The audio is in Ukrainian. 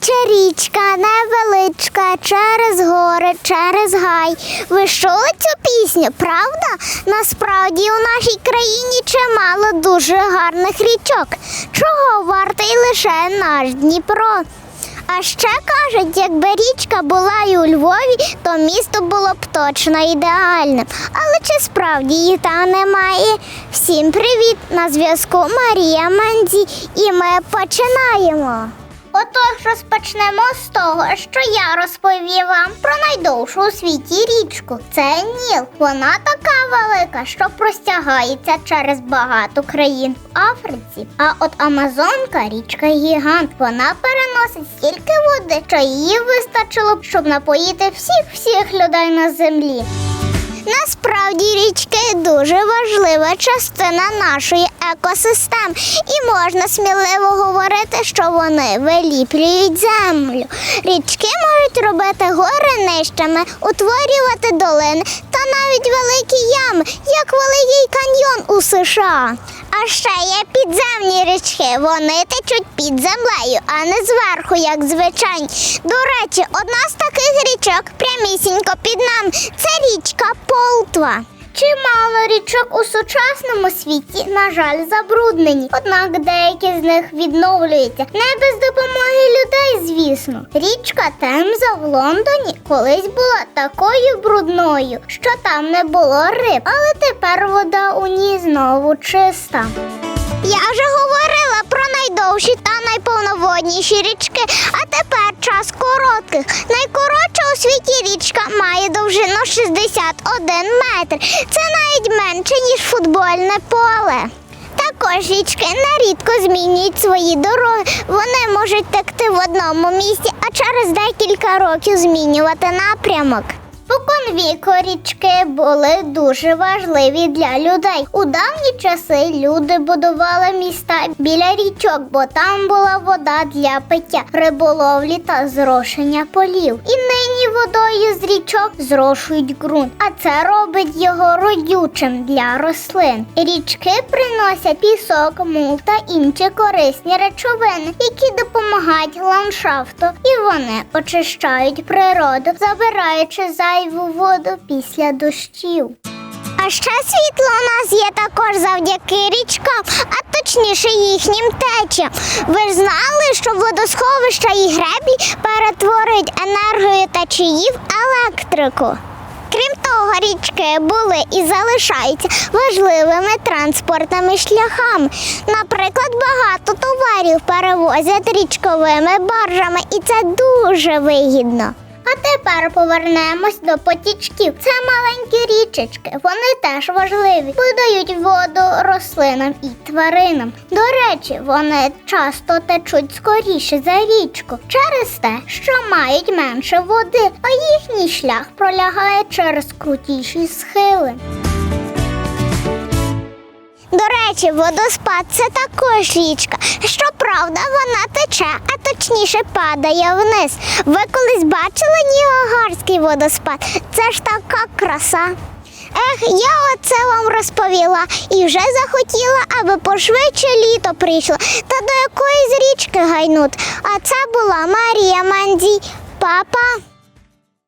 тече річка невеличка через гори, через гай. Ви чули цю пісню, правда? Насправді у нашій країні чимало дуже гарних річок, чого вартий лише наш Дніпро. А ще кажуть, якби річка була і у Львові, то місто було б точно ідеальним. Але чи справді її там немає? Всім привіт! На зв'язку Марія Мандзі, і ми починаємо. Отож розпочнемо з того, що я розповів вам про найдовшу у світі річку. Це Ніл. Вона така велика, що простягається через багато країн в Африці. А от Амазонка річка гігант. Вона переносить стільки води, що її вистачило б, щоб напоїти всіх всіх людей на землі. Насправді річки дуже важлива частина нашої екосистеми, і можна сміливо говорити, що вони виліплюють землю. Річки можуть робити гори нижчими, утворювати долини та навіть великі ями, як Великий каньйон у США. А ще є підземні річки. Вони течуть під землею, а не зверху, як звичайно. До речі, одна з таких річок прямісінько під нами це річка Полтва. Чимало річок у сучасному світі, на жаль, забруднені. Однак деякі з них відновлюються не без допомоги людей, звісно. Річка Темза в Лондоні колись була такою брудною, що там не було риб, але тепер вода у ній знову чиста. Я вже говорила про найдовші та найповноводніші річки, а тепер час коротких. Річка має довжину 61 метр. Це навіть менше, ніж футбольне поле. Також річки нерідко змінюють свої дороги. Вони можуть текти в одному місці, а через декілька років змінювати напрямок. Споконвіку річки були дуже важливі для людей. У давні часи люди будували міста біля річок, бо там була вода для пиття, риболовлі та зрошення полів. І водою з річок зрошують ґрунт, а це робить його родючим для рослин. Річки приносять пісок, мул та інші корисні речовини, які допомагають ландшафту, і вони очищають природу, забираючи зайву воду після дощів. А ще світло у нас є також завдяки річкам, а точніше їхнім течам. Ви ж знали, що водосховища і греблі перетворюють енергію течії в електрику. Крім того, річки були і залишаються важливими транспортними шляхами. Наприклад, багато товарів перевозять річковими баржами, і це дуже вигідно. А тепер повернемось до потічків. Це маленькі річечки. Вони теж важливі. Подають воду рослинам і тваринам. До речі, вони часто течуть скоріше за річку через те, що мають менше води, а їхній шлях пролягає через крутіші схили. До речі, водоспад це також річка. Щоправда, вона тече, а точніше падає вниз. Ви колись бачили Ніагарський водоспад? Це ж така краса. Ех, я оце вам розповіла і вже захотіла, аби пошвидше літо прийшло та до якоїсь річки гайнут. А це була Марія Мандій, Папа.